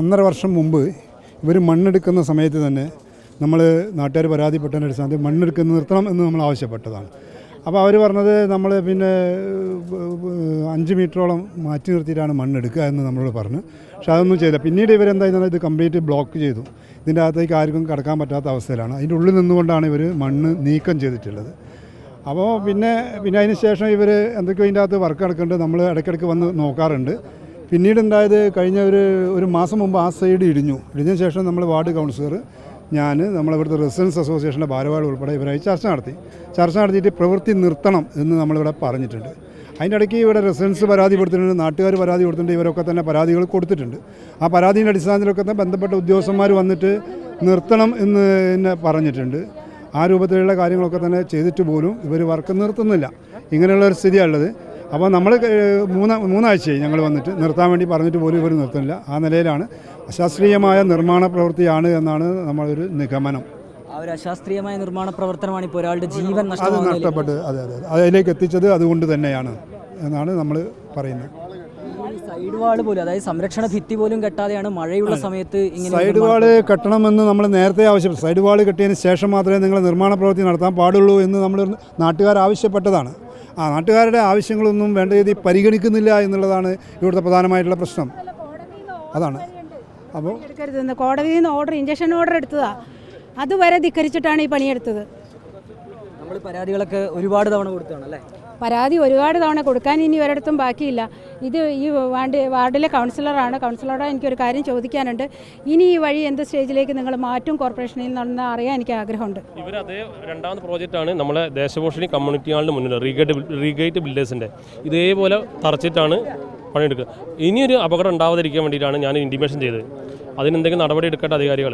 ഒന്നര വർഷം മുമ്പ് ഇവർ മണ്ണെടുക്കുന്ന സമയത്ത് തന്നെ നമ്മൾ നാട്ടുകാർ പരാതിപ്പെട്ടതിന്റെ അടിസ്ഥാനത്തിൽ മണ്ണെടുക്കുന്ന നിർത്തണം എന്ന് നമ്മൾ ആവശ്യപ്പെട്ടതാണ്. അപ്പോൾ അവർ പറഞ്ഞത് നമ്മൾ പിന്നെ അഞ്ച് മീറ്ററോളം മാറ്റി നിർത്തിയിട്ടാണ് മണ്ണെടുക്കുക എന്ന് നമ്മളോട് പറഞ്ഞു. പക്ഷെ അതൊന്നും ചെയ്തില്ല. പിന്നീട് ഇവരെന്തായിരുന്നു ഇത് കംപ്ലീറ്റ് ബ്ലോക്ക് ചെയ്തു. ഇതിന്റെ അകത്തേക്ക് ആർക്കും കടക്കാൻ പറ്റാത്ത അവസ്ഥയിലാണ്. അതിന്റെ ഉള്ളിൽ നിന്നുകൊണ്ടാണ് ഇവർ മണ്ണ് നീക്കം ചെയ്തിട്ടുള്ളത്. അപ്പോൾ പിന്നെ പിന്നെ അതിന് ശേഷം ഇവർ എന്തൊക്കെയോ ഇതിന്റെ അകത്ത് വർക്ക് നടക്കുന്നുണ്ട്. നമ്മൾ ഇടയ്ക്കിടയ്ക്ക് വന്ന് നോക്കാറുണ്ട്. പിന്നീട് ഉണ്ടായത് കഴിഞ്ഞ ഒരു ഒരു മാസം മുമ്പ് ആ സൈഡ് ഇടിഞ്ഞു. ഇടിഞ്ഞ ശേഷം നമ്മൾ വാർഡ് കൗൺസിലർ ഞാൻ നമ്മളിവിടുത്തെ റെസിഡൻസ് അസോസിയേഷന്റെ ഭാരവാഹികൾ ഉൾപ്പെടെ ഇവരായി ചർച്ച നടത്തി. ചർച്ച നടത്തിയിട്ട് പ്രവൃത്തി നിർത്തണം എന്ന് നമ്മളിവിടെ പറഞ്ഞിട്ടുണ്ട്. അതിന്റെ ഇടയ്ക്ക് ഇവിടെ റെസിഡൻസ് പരാതി കൊടുത്തിട്ടുണ്ട് നാട്ടുകാർ പരാതി കൊടുത്തിട്ടുണ്ട് ഇവരൊക്കെ തന്നെ പരാതികൾ കൊടുത്തിട്ടുണ്ട്. ആ പരാതിയുടെ അടിസ്ഥാനത്തിലൊക്കെ തന്നെ ബന്ധപ്പെട്ട ഉദ്യോഗസ്ഥന്മാർ വന്നിട്ട് നിർത്തണം എന്ന് എന്നെ പറഞ്ഞിട്ടുണ്ട്. ആ രൂപത്തിലുള്ള കാര്യങ്ങളൊക്കെ തന്നെ ചെയ്തിട്ട് പോലും ഇവർ വർക്ക് നിർത്തുന്നില്ല. ഇങ്ങനെയുള്ള ഒരു സ്ഥിതിയാണുള്ളത് അപ്പോൾ നമ്മൾ മൂന്ന് മൂന്നാഴ്ചയായി ഞങ്ങൾ വന്നിട്ട്. നിർത്താൻ വേണ്ടി പറഞ്ഞിട്ട് പോലും ഇവർ നിർത്തുന്നില്ല. ആ നിലയിലാണ് അശാസ്ത്രീയമായ നിർമ്മാണ പ്രവൃത്തിയാണ് എന്നാണ് നമ്മളൊരു നിഗമനം. ആ ഒരു അശാസ്ത്രീയമായ നിർമ്മാണ പ്രവർത്തനമാണ് ഇപ്പോൾ ഒരാളുടെ ജീവൻ അത് നഷ്ടപ്പെട്ട് അതെ അതെ അതെ. അതിലേക്ക് എത്തിച്ചത് അതുകൊണ്ട് തന്നെയാണ് എന്നാണ് നമ്മൾ പറയുന്നത്. സൈഡ് വാൾ പോലും അതായത് സംരക്ഷണ ഭിത്തി പോലും കെട്ടാതെയാണ് മഴയുള്ള സമയത്ത് ഇങ്ങനെ സൈഡ് വാൾ കെട്ടണമെന്ന് നമ്മൾ നേരത്തെ ആവശ്യപ്പെട്ടു. സൈഡ് വാൾ കെട്ടിയതിന് ശേഷം മാത്രമേ നിങ്ങൾ നിർമ്മാണ പ്രവൃത്തി നടത്താൻ പാടുള്ളൂ എന്ന് നമ്മൾ നാട്ടുകാർ ആവശ്യപ്പെട്ടതാണ്. ആ നാട്ടുകാരുടെ ആവശ്യങ്ങളൊന്നും വേണ്ട രീതിയിൽ പരിഗണിക്കുന്നില്ല എന്നുള്ളതാണ് ഇവിടുത്തെ പ്രധാനമായിട്ടുള്ള പ്രശ്നം. അതാണ്. അപ്പോൾ എടുക്കരുതെന്ന് കോടതിയിൽ നിന്ന് ഓർഡർ ഇഞ്ചക്ഷൻ ഓർഡർ എടുത്തതാ. അതുവരെ ധിക്കരിച്ചിട്ടാണ് ഈ പണിയെടുത്തത്. നമ്മൾ പരാതികളൊക്കെ ഒരുപാട് തവണ കൊടുത്തതാണ് അല്ലേ പരാതി ഒരുപാട് തവണ കൊടുക്കാൻ ഇനി ഒരിടത്തും ബാക്കിയില്ല. ഇത് ഈ വാർഡ് വാർഡിലെ കൗൺസിലറാണ്. കൗൺസിലറോട് എനിക്കൊരു കാര്യം ചോദിക്കാനുണ്ട്. ഇനി ഈ വഴി എന്ത് സ്റ്റേജിലേക്ക് നിങ്ങൾ മാറ്റും കോർപ്പറേഷനിൽ നിന്നെന്ന് അറിയാൻ എനിക്ക് ആഗ്രഹമുണ്ട്. ഇവർ അതേ രണ്ടാമത്തെ പ്രോജക്റ്റാണ് നമ്മളെ ദേശഭൂഷണി കമ്മ്യൂണിറ്റി ഹാളിന് മുന്നിൽ റീഗേറ്റ് റീഗേറ്റ് ബിൽഡേഴ്സിന്റെ ഇതേപോലെ തറച്ചിട്ടാണ് പണിയെടുക്കുക. ഇനിയൊരു അപകടം ഉണ്ടാവാതിരിക്കാൻ വേണ്ടിയിട്ടാണ് ഞാൻ ഇന്റിമേഷൻ ചെയ്തത്. അതിനെന്തെങ്കിലും നടപടി എടുക്കേണ്ട അധികാരികൾ